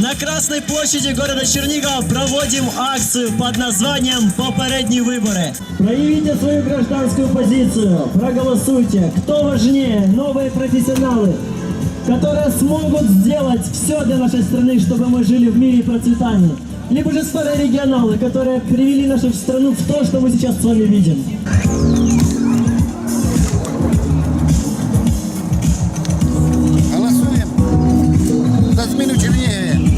На Красной площади города Чернигова проводим акцию под названием «Попередние выборы». Проявите свою гражданскую позицию, проголосуйте. Кто важнее, новые профессионалы, которые смогут сделать все для нашей страны, чтобы мы жили в мире и процветании. Либо же старые регионалы, которые привели нашу страну в то, что мы сейчас с вами видим. Голосуємо за зміну Чернігові.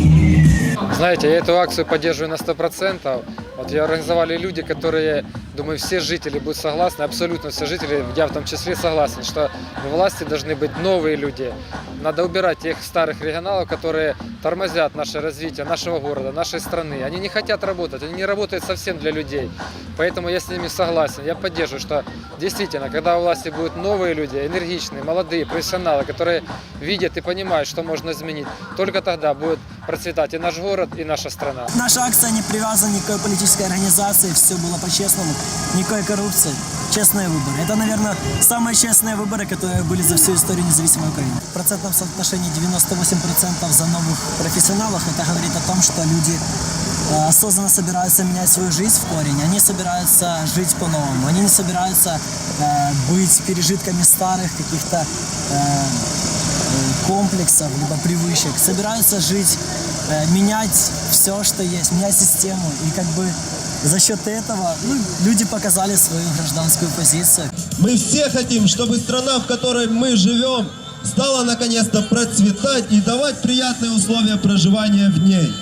Знаете, я эту акцию поддерживаю на 100%. Вот ее организовали люди, которые, думаю, все жители будут согласны, абсолютно все жители, я в том числе согласен, что в власти должны быть новые люди. Надо убирать тех старых регионалов, которые тормозят наше развитие нашего города, нашей страны. Они не хотят работать, они не работают совсем для людей. Поэтому я с ними согласен, я поддерживаю, что действительно, когда у власти будут новые люди, энергичные, молодые, профессионалы, которые видят и понимают, что можно изменить, только тогда будет процветать и наш город, и наша страна. Наша акция не привязана ни к какой политической организации, все было по-честному, никакой коррупции, честные выборы. Это, наверное, самые честные выборы, которые были за всю историю независимой Украины. В процентном соотношении 98% за новых профессионалов, это говорит о том, что люди э, осознанно собираются менять свою жизнь в корень, они собираются жить по-новому, они не собираются э, быть пережитками старых каких-то э, э, комплексов, либо привычек, собираются жить, э, менять все, что есть, менять систему. И как бы за счет этого ну, люди показали свою гражданскую позицию. Мы все хотим, чтобы страна, в которой мы живем, стала наконец-то процветать и давать приятные условия проживания в ней.